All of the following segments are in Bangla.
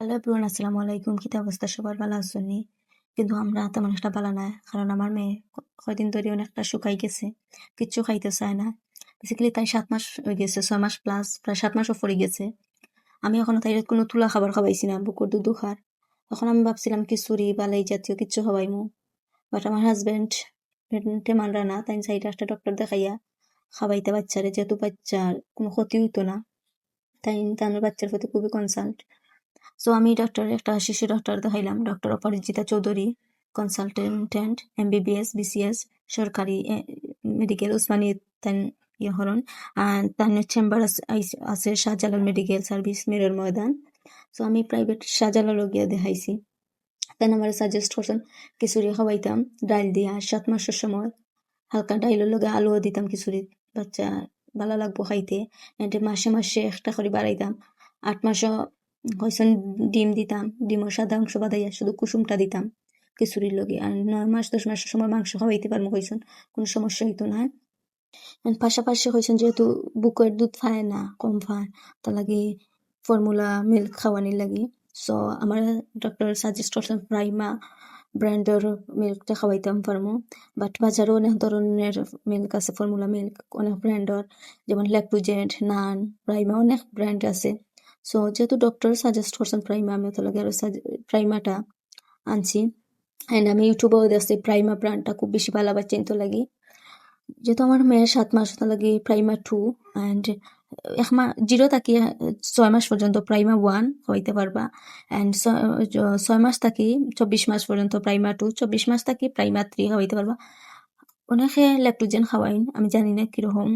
হ্যালো এভরিওয়ান, আসসালামু আলাইকুম। কি অবস্থা? সবার ভালো আছেন নি? কিন্তু আমরা তেমন একটা ভালো নাই কারণ আমার মেয়ে কয়দিন ধরে অনেকটা শুকাই গেছে, কিচ্ছু খাইতে চায় না। বেসিক্যালি তাই সাত মাস হয়ে গেছে, ছয় মাস প্লাস প্রায় সাত মাসও পরে গেছে। আমি এখনও তাই কোনো তুলা খাবার খাওয়াইছি না, বুকুর দুধ খার তখন আমি ভাবছিলাম খিচুড়ি বা এই জাতীয় কিচ্ছু খাওয়াইমু। বাট আমার হাজবেন্ড প্রেগনেন্টে মানরা না, তাই সাইডে একটা ডক্টর দেখাইয়া খাওয়াইতে বাচ্চারে, যেহেতু বাচ্চার কোনো ক্ষতি হইতো না। তাই তার বাচ্চার প্রতি খুবই কনসাল্ট সো আমি ডক্টর একটা শিশু ডক্টর দেখাইলাম doctor Aparajita Chowdhury consultant MBBS BCS সরকারি মেডিকেল উসমানী তান ইয়ে তার চেম্বার আছে শাহজালাল মেডিকেল সার্ভিস মেরর ময়দান। সো আমি প্রাইভেট শাহজালাল গিয়ে দেখাইছি। তাই আমার সাজেস্ট করছেন, খিচুড়ি খাওয়াইতাম, ডাইল দিয়া সাত মাসের সময়। হালকা ডাইলের লগে আলুও দিতাম খিচুড়ি বাচ্চা ভালো লাগবো খাইতে। মাসে মাসে একটা করে বাড়াইতাম। আট মাসও হয়েছেন ডিম দিতাম, ডিমের সাদা অংশ বাদাইয়া শুধু কুসুমটা দিতাম খিচুড়ির লগে। আর নয় মাস, দশ মাসের সময় মাংস খাওয়াইতে পারব হয়েছেন কোনো সমস্যা হইতো না। পাশাপাশি হয়েছেন যেহেতু বুকের দুধ ফায় না, কম খায় তার লাগি ফর্মুলা মিল্ক খাওয়ানির লাগি। সো আমার ডক্টর সাজেস্ট করছেন প্রাইমা ব্র্যান্ডের মিল্কটা খাওয়াইতাম পারমু। বাট বাজারও অনেক ধরনের মিল্ক আছে, ফর্মুলা মিল্ক, অনেক ব্র্যান্ডের, যেমন ল্যাকটুজেন্ট নান, প্রাইমা, অনেক ব্র্যান্ড আছে। সো যেহেতু ডক্টর সাজেস্ট করছেন প্রাইমা আমি তো লাগে আরও প্রাইমাটা আনছি। অ্যান্ড আমি ইউটিউবেও দেখছি প্রাইমা ব্র্যান্ডটা খুব বেশি ভালো, আবার চিনতে লাগি। যেহেতু আমার মেয়ের সাত মাস হতে লাগে প্রাইমা টু অ্যান্ড এক মাস জিরো থাকি ছয় মাস পর্যন্ত প্রাইমা ওয়ান হইতে পারবা। অ্যান্ড ছয় মাস থাকি চব্বিশ মাস পর্যন্ত প্রাইমা টু চব্বিশ মাস থাকি প্রাইমা থ্রি হইতে পারবা। অনেকে ল্যাকটোজেন খাওয়াইন, আমি জানি না কীরকম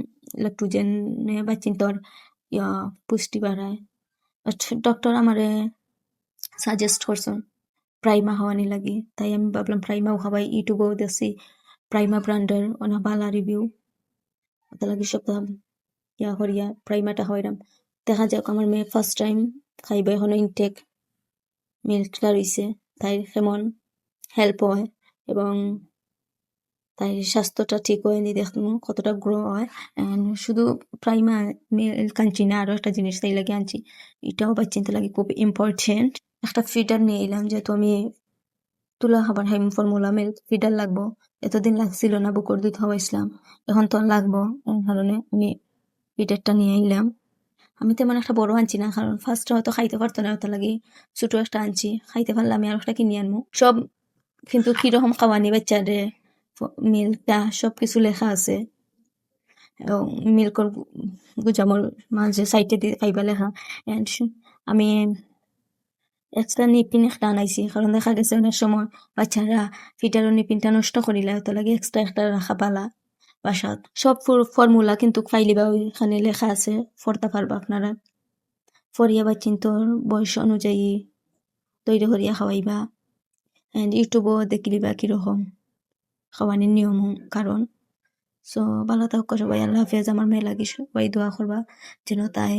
ল্যাকটোজেনে বা চিন্তর পুষ্টি বাড়ায়। ডক্টর আমারে সাজেস্ট করছেন প্রাইমা খাওয়ানি লাগি। তাই আমি ভাবলাম প্রাইমাও খাওয়াই ইউটিউবেও দেখছি প্রাইমা ব্র্যান্ডের অনেক ভালো রিভিউ ওটা লাগি সপ্তাহ ইয়া করিয়া প্রাইমাটা খাওয়াইলাম দেখা যাক, আমার মেয়ে ফার্স্ট টাইম খাইব, এখনও ইনটেক মিল্কটা রইছে। তাই কেমন হেল্প হয় এবং তাই স্বাস্থ্যটা ঠিক হয় নি দেখুন কতটা গ্রো হয়। শুধু প্রাইমা মিল্ক আনছি না, আরও একটা জিনিস তাই লাগে আনছি। এটাও বাচ্চিনতে লাগে, খুব ইম্পর্টেন্ট একটা ফিডার নিয়ে এলাম, যেহেতু আমি তুলা খাবার হাইম ফর্মুলা মিল্ক ফিডার লাগবো। এতদিন লাগছিল না, বুকর দুধ খাওয়াইছিলাম। এখন তো লাগবো কারণে আমি ফিডারটা নিয়ে এলাম। আমি তেমন একটা বড় আনছি না, কারণ ফার্স্ট হয়তো খাইতে পারতো না ওটা লাগে ছোট একটা আনছি। খাইতে পারলে আমি আর একটা কিনে আনব। সব কিন্তু কীরকম খাওয়ানি বাচ্চাদের। মিল্কটা সব কিছু লেখা আছে। এবং মিল্কর গুজামর মাঝে সাইডে দিয়ে খাইবা লেখা। And আমি এক্সট্রা নিপিন একটা আনাইছি, কারণ দেখা গেছে অনেক সময় বাচ্চারা ফিটারও নিপিনটা নষ্ট করিলে হয়তো লাগে এক্সট্রা একটা রাখা পালা বাসাত। সব ফর্মুলা কিন্তু ফাইলিবা ওইখানে লেখা আছে ফরতা পারবা আপনারা। ফরিয়া বা চিন্তর বয়স অনুযায়ী তৈরি করিয়া খাওয়াইবা। এন্ড ইউটিউবও দেখিলিবা কীরকম। খাওয়ানির নিয়ম কারণ। সো ভালো থাকো সবাই, আল্লাহ হাফেজ। আমার মেয়ে লাগে, সবাই দোয়া করবা, যেন তাই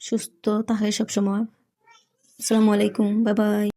সুস্থ থাকে সবসময়। আসসালামু আলাইকুম বাই বাই